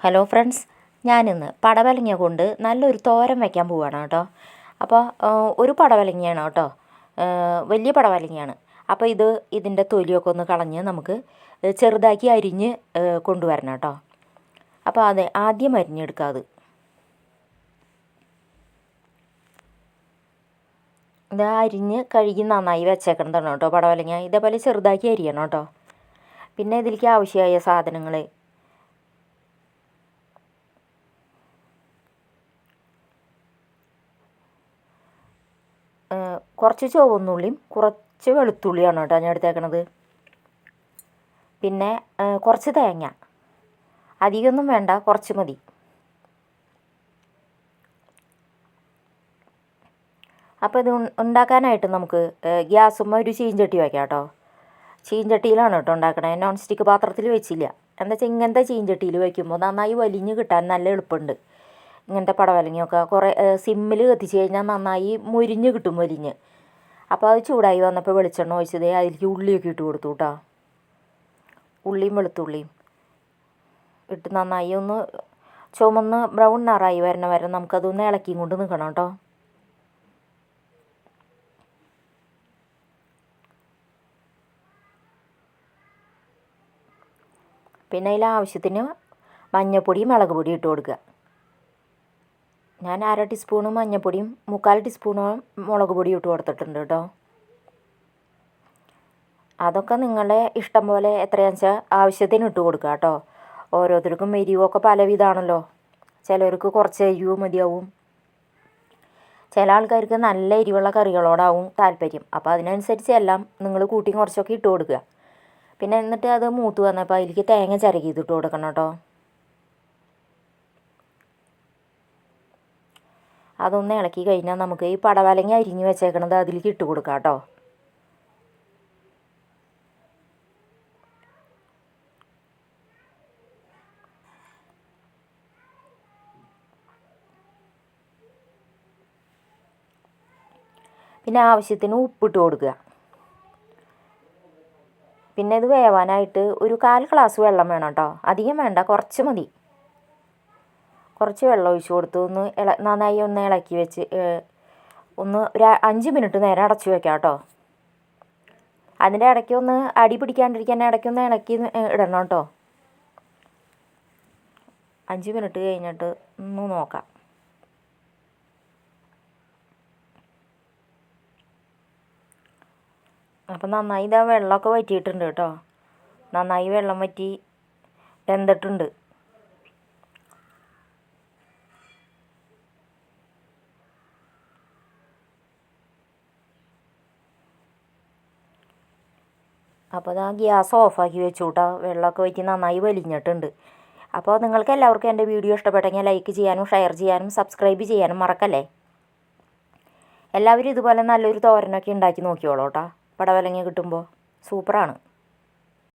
Hello friends ഞാനിന്ന് പടവലങ്ങ കൊണ്ട് നല്ലൊരു തോരൻ വയ്ക്കാൻ പോവുകയാണ് കേട്ടോ. അപ്പോൾ ഒരു പടവലങ്ങയാണ് കേട്ടോ. വലിയ പടവലങ്ങയാണ്. അപ്പോൾ ഇത് ഇതിന്റെ തൊലിയൊക്കെ ഒന്ന് കളഞ്ഞ് നമുക്ക് ചെറുതാക്കി അരിഞ്ഞ് കൊണ്ടുവരണം കേട്ടോ. അപ്പോൾ അതെ ആദ്യം അരിഞ്ഞെടുക്കുക അത്. ഇത് അരിഞ്ഞ് കഴുകി നന്നായി വെച്ചേക്കണതാണ് കേട്ടോ പടവലങ്ങ. ഇതേപോലെ ചെറുതാക്കി അരിയണം കേട്ടോ. പിന്നെ ഇതിലേക്ക് ആവശ്യമായ സാധനങ്ങൾ കുറച്ച് ചുവന്നുള്ളിയും കുറച്ച് വെളുത്തുള്ളിയാണ് കേട്ടോ ഞാൻ എടുത്തേക്കണത്. പിന്നെ കുറച്ച് തേങ്ങ. അധികമൊന്നും വേണ്ട കുറച്ച് മതി. അപ്പോൾ ഇത് ഉണ്ടാക്കാനായിട്ട് നമുക്ക് ഗ്യാസുമ്മ ഒരു ചീഞ്ചട്ടി വയ്ക്കാം കേട്ടോ. ചീഞ്ചട്ടിയിലാണ് കേട്ടോ ഉണ്ടാക്കണേ. നോൺ സ്റ്റിക്ക് പാത്രത്തിൽ വെച്ചില്ല. എന്താ വെച്ചാൽ ഇങ്ങനത്തെ ചീഞ്ചട്ടിയിൽ വയ്ക്കുമ്പോൾ നന്നായി വലിഞ്ഞ് കിട്ടാൻ നല്ല എളുപ്പമുണ്ട്. ഇങ്ങനത്തെ പടവലങ്ങയൊക്കെ കുറേ സിമ്മിൽ കത്തിച്ച് കഴിഞ്ഞാൽ നന്നായി മുരിഞ്ഞ് കിട്ടും മുരിഞ്ഞ്. അപ്പോൾ അത് ചൂടായി വന്നപ്പോൾ വെളിച്ചെണ്ണ ഒഴിച്ചത് അതിലേക്ക് ഉള്ളിയൊക്കെ ഇട്ട് കൊടുത്തു കേട്ടോ ഉള്ളിയും വെളുത്തുള്ളിയും ഇട്ട് നന്നായി ഒന്ന് ചുമന്ന് ബ്രൗൺ നിറായി വരണ വരെ നമുക്കതൊന്ന് ഇളക്കിയും കൊണ്ട് നിൽക്കണം കേട്ടോ പിന്നെ അതിൽ ആവശ്യത്തിന് മുളക് പൊടി ഇട്ട് കൊടുക്കുക. ഞാൻ അര ടീസ്പൂണ് മഞ്ഞൾപ്പൊടിയും മുക്കാൽ ടീസ്പൂണോളം മുളക് പൊടി ഇട്ട് കൊടുത്തിട്ടുണ്ട് കേട്ടോ. അതൊക്കെ നിങ്ങളുടെ ഇഷ്ടം പോലെ എത്രയാണെന്ന് വെച്ചാൽ ആവശ്യത്തിന് ഇട്ട് കൊടുക്കുക കേട്ടോ. ഓരോരുത്തർക്കും എരിവൊക്കെ പല വിധമാണല്ലോ ചിലർക്ക് കുറച്ച് എരിവ് മതിയാവും. ചില ആൾക്കാർക്ക് നല്ല എരിവുള്ള കറികളോടാവും താല്പര്യം. അപ്പോൾ അതിനനുസരിച്ച് എല്ലാം നിങ്ങൾ കൂട്ടി കുറച്ചൊക്കെ ഇട്ട് കൊടുക്കുക. പിന്നെ എന്നിട്ട് അത് മൂത്ത് വന്നപ്പോൾ അതിലേക്ക് തേങ്ങ ചിരകിയിട്ട് കൊടുക്കണം കേട്ടോ. അതൊന്ന് ഇളക്കി കഴിഞ്ഞാൽ നമുക്ക് ഈ പടവലങ്ങ അരിഞ്ഞ് വെച്ചേക്കണത് അതിലേക്ക് ഇട്ട് കൊടുക്കാം കേട്ടോ. പിന്നെ ആവശ്യത്തിന് ഉപ്പിട്ട് കൊടുക്കുക. പിന്നെ ഇത് വേവാനായിട്ട് ഒരു കാൽ ഗ്ലാസ് വെള്ളം വേണം കേട്ടോ. അധികം വേണ്ട കുറച്ച് മതി. കുറച്ച് വെള്ളം ഒഴിച്ച് കൊടുത്ത് ഒന്ന് ഇള നന്നായി ഒന്ന് ഇളക്കി വെച്ച് ഒന്ന് ഒരു അഞ്ച് മിനിറ്റ് നേരം അടച്ചു വെക്കാം കേട്ടോ. അതിന്റെ ഇടയ്ക്ക് ഒന്ന് അടി പിടിക്കാണ്ടിരിക്കാൻ ഇടയ്ക്കൊന്ന് ഇളക്കി ഇടണം കേട്ടോ. അഞ്ച് മിനിറ്റ് കഴിഞ്ഞിട്ട് ഒന്ന് നോക്കാം. അപ്പം നന്നായി ഇതാ വെള്ളമൊക്കെ വറ്റിയിട്ടുണ്ട് കേട്ടോ. നന്നായി വെള്ളം വറ്റി വെന്തിട്ടുണ്ട്. അപ്പോൾ അതാ ഗ്യാസ് ഓഫാക്കി വെച്ചു കേട്ടോ. വെള്ളമൊക്കെ വറ്റി നന്നായി വലിഞ്ഞിട്ടുണ്ട്. അപ്പോൾ നിങ്ങൾക്ക് എല്ലാവർക്കും എന്റെ വീഡിയോ ഇഷ്ടപ്പെട്ടെങ്കിൽ ലൈക്ക് ചെയ്യാനും ഷെയർ ചെയ്യാനും സബ്സ്ക്രൈബ് ചെയ്യാനും മറക്കല്ലേ? എല്ലാവരും ഇതുപോലെ നല്ലൊരു തോരനൊക്കെ ഉണ്ടാക്കി നോക്കിയോളൂ കേട്ടോ. പടവലങ്ങ കിട്ടുമ്പോൾ സൂപ്പറാണ്.